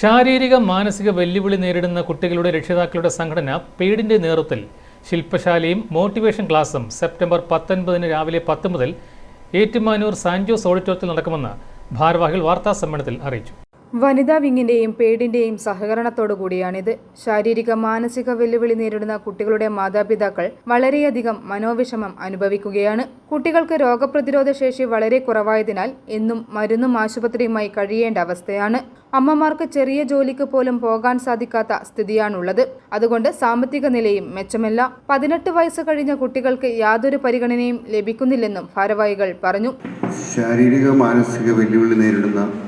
ശാരീരിക മാനസിക വെല്ലുവിളി നേരിടുന്ന കുട്ടികളുടെ രക്ഷിതാക്കളുടെ സംഘടന പെയ്ഡിന്റെ നേതൃത്വത്തിൽ ശില്പശാലയും മോട്ടിവേഷൻ ക്ലാസും സെപ്റ്റംബർ പത്തൊൻപതിന് രാവിലെ പത്ത് മുതൽ ഏറ്റുമാനൂർ സാൻജോസ് ഓഡിറ്റോറിയത്തിൽ നടക്കുമെന്ന് ഭാരവാഹികൾ വാർത്താ സമ്മേളനത്തിൽ അറിയിച്ചു. വനിതാ വിങ്ങിന്റെയും പേടിന്റെയും സഹകരണത്തോടു കൂടിയാണിത്. ശാരീരിക മാനസിക വെല്ലുവിളി നേരിടുന്ന കുട്ടികളുടെ മാതാപിതാക്കൾ വളരെയധികം മനോവിഷമം അനുഭവിക്കുകയാണ്. കുട്ടികൾക്ക് രോഗപ്രതിരോധ ശേഷി വളരെ കുറവായതിനാൽ എന്നും മരുന്നും ആശുപത്രിയുമായി കഴിയേണ്ട അവസ്ഥയാണ്. അമ്മമാർക്ക് ചെറിയ ജോലിക്ക് പോലും പോകാൻ സാധിക്കാത്ത സ്ഥിതിയാണുള്ളത്. അതുകൊണ്ട് സാമ്പത്തിക നിലയും മെച്ചമല്ല. പതിനെട്ട് വയസ്സ് കഴിഞ്ഞ കുട്ടികൾക്ക് യാതൊരു പരിഗണനയും ലഭിക്കുന്നില്ലെന്നും ഭാരവാഹികൾ പറഞ്ഞു. ശാരീരിക മാനസിക വെല്ലുവിളി നേരിടുന്ന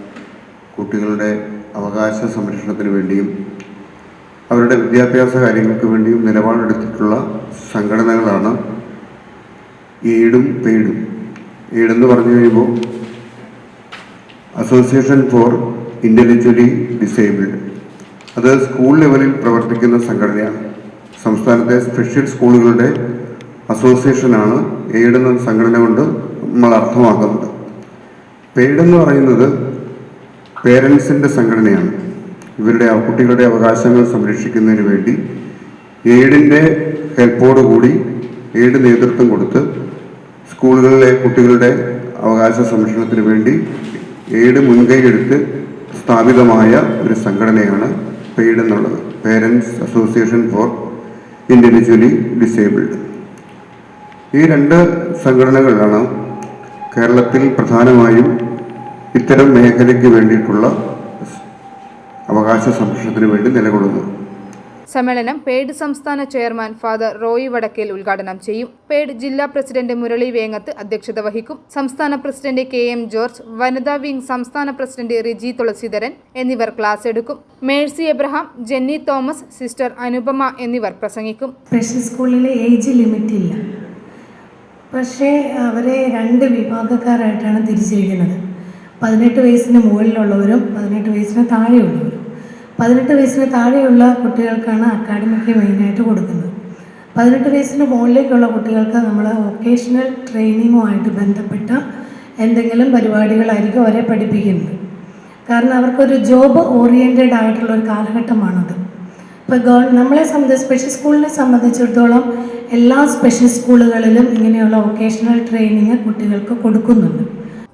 കുട്ടികളുടെ അവകാശ സംരക്ഷണത്തിന് വേണ്ടിയും അവരുടെ വിദ്യാഭ്യാസ കാര്യങ്ങൾക്ക് വേണ്ടിയും നിലപാടെടുത്തിട്ടുള്ള സംഘടനകളാണ് ഈടും പെയ്ഡും. ഈടെന്ന് പറഞ്ഞു കഴിയുമ്പോൾ അസോസിയേഷൻ ഫോർ ഇന്റലക്ച്വലി ഡിസേബിൾഡ്. അത് സ്കൂൾ ലെവലിൽ പ്രവർത്തിക്കുന്ന സംഘടനയാണ്. സംസ്ഥാനത്തെ സ്പെഷ്യൽ സ്കൂളുകളുടെ അസോസിയേഷനാണ് എയ്ഡ് സംഘടന കൊണ്ട് നമ്മൾ അർത്ഥമാക്കുന്നത്. പെയ്ഡ് എന്ന് പറയുന്നത് പേരൻസിന്റെ സംഘടനയാണ്. ഇവരുടെ കുട്ടികളുടെ അവകാശങ്ങൾ സംരക്ഷിക്കുന്നതിന് വേണ്ടി എയ്ഡിന്റെ ഹെൽപ്പോടുകൂടി എയ്ഡ് നേതൃത്വം കൊടുത്ത് സ്കൂളുകളിലെ കുട്ടികളുടെ അവകാശ സംരക്ഷണത്തിന് വേണ്ടി എയ്ഡ് മുൻകൈയെടുത്ത് സ്ഥാപിതമായ ഒരു സംഘടനയാണ് പെയ്ഡ് എന്നുള്ളത് parents association for individually disabled. ഈ രണ്ട് സംഘടനകളാണ് കേരളത്തിൽ പ്രധാനമായും ഇത്തരം മേഖലയ്ക്ക് വേണ്ടിയിട്ടുള്ള അവകാശ സംരക്ഷണത്തിന് വേണ്ടി നിലകൊള്ളുന്നത് സമ്മേളനം പേഡ് സംസ്ഥാന ചെയർമാൻ ഫാദർ റോയി വടക്കേൽ ഉദ്ഘാടനം ചെയ്യും. പേഡ് ജില്ലാ പ്രസിഡന്റ് മുരളി വേങ്ങത്ത് അധ്യക്ഷത വഹിക്കും. സംസ്ഥാന പ്രസിഡന്റ് കെ എം ജോർജ് വനിതാ വിംഗ് സംസ്ഥാന പ്രസിഡന്റ് റിജി തുളസീധരൻ എന്നിവർ ക്ലാസ് എടുക്കും. Mercy Abraham Jenny Thomas sister Anupama എന്നിവർ പ്രസംഗിക്കും. സ്പെഷ്യൽ സ്കൂളിൽ ഏജ് ലിമിറ്റ് ഇല്ല പക്ഷേ അവരെ രണ്ട് വിഭാഗക്കാരായിട്ടാണ് തിരിച്ചിരിക്കുന്നത്. പതിനെട്ട് വയസ്സിന് മുകളിലുള്ളവരും പതിനെട്ട് വയസ്സിന് താഴെയുള്ളവരും. പതിനെട്ട് വയസ്സിന് താഴെയുള്ള കുട്ടികൾക്കാണ് അക്കാഡമിക്ക് മെയിനായിട്ട് കൊടുക്കുന്നത്. പതിനെട്ട് വയസ്സിന് മുകളിലേക്കുള്ള കുട്ടികൾക്ക് നമ്മൾ വൊക്കേഷണൽ ട്രെയിനിങ്ങുമായിട്ട് ബന്ധപ്പെട്ട എന്തെങ്കിലും പരിപാടികളായിരിക്കും അവരെ പഠിപ്പിക്കുന്നത്. കാരണം അവർക്കൊരു ജോബ് ഓറിയന്റഡ് ആയിട്ടുള്ള ഒരു കാലഘട്ടമാണത്. ഇപ്പോൾ ഗവൺ നമ്മളെ സംബന്ധിച്ച് സ്പെഷ്യൽ സ്കൂളിനെ സംബന്ധിച്ചിടത്തോളം എല്ലാ സ്പെഷ്യൽ സ്കൂളുകളിലും ഇങ്ങനെയുള്ള വൊക്കേഷണൽ ട്രെയിനിങ് കുട്ടികൾക്ക് കൊടുക്കുന്നുണ്ട്.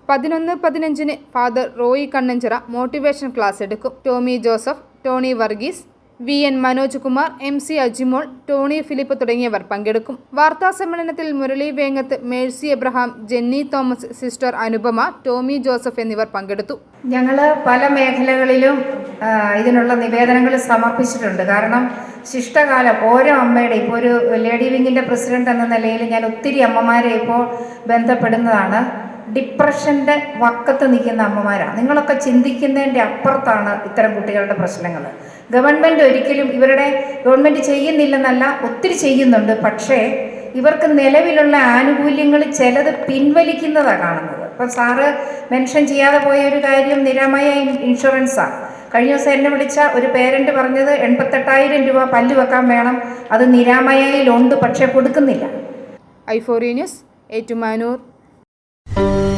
പതിനൊന്ന് പതിനഞ്ചിന് father Roy Kannanchira motivation class എടുക്കും. Tommy Joseph Tony Varghese V N Manoj Kumar M C Ajimol Tony Philip തുടങ്ങിയവർ പങ്കെടുക്കും. വാർത്താ സമ്മേളനത്തിൽ Murali Vengath Mercy Abraham Jenny Thomas sister Anupama Tommy Joseph എന്നിവർ പങ്കെടുത്തു. ഞങ്ങൾ പല മേഖലകളിലും ഇതിനുള്ള നിവേദനങ്ങൾ സമർപ്പിച്ചിട്ടുണ്ട്. കാരണം ശിഷ്ടകാലം ഓരോ അമ്മയുടെ ഇപ്പോൾ ഒരു ലേഡി വിങ്ങിന്റെ പ്രസിഡന്റ് എന്ന നിലയിൽ ഞാൻ ഒത്തിരി അമ്മമാരെ ഇപ്പോൾ ബന്ധപ്പെടുന്നതാണ്. ഡിപ്രഷന്റെ വക്കത്ത് നിൽക്കുന്ന അമ്മമാരാണ് നിങ്ങളൊക്കെ ചിന്തിക്കുന്നതിന്റെ അപ്പുറത്താണ് ഇത്തരം കുട്ടികളുടെ പ്രശ്നങ്ങൾ. ഗവൺമെന്റ് ഒരിക്കലും ഇവരുടെ ഗവൺമെന്റ് ചെയ്യുന്നില്ലെന്നല്ല ഒത്തിരി ചെയ്യുന്നുണ്ട്. പക്ഷേ ഇവർക്ക് നിലവിലുള്ള ആനുകൂല്യങ്ങൾ ചിലത് പിൻവലിക്കുന്നതാണ് കാണുന്നത്. ഇപ്പം സാറ് മെൻഷൻ ചെയ്യാതെ പോയ ഒരു കാര്യം നിരാമയ ഇൻ- ഇൻഷുറൻസാണ് കഴിഞ്ഞ ദിവസം എന്നെ വിളിച്ച ഒരു പേരന്റ് പറഞ്ഞത് എൺപത്തെട്ടായിരം രൂപ പല്ല് വെക്കാൻ വേണം. അത് നിരാമയയിലുണ്ട് പക്ഷേ കൊടുക്കുന്നില്ല. ഐഫോറി ന്യൂസ് ഏറ്റുമാനൂർ. Thank you.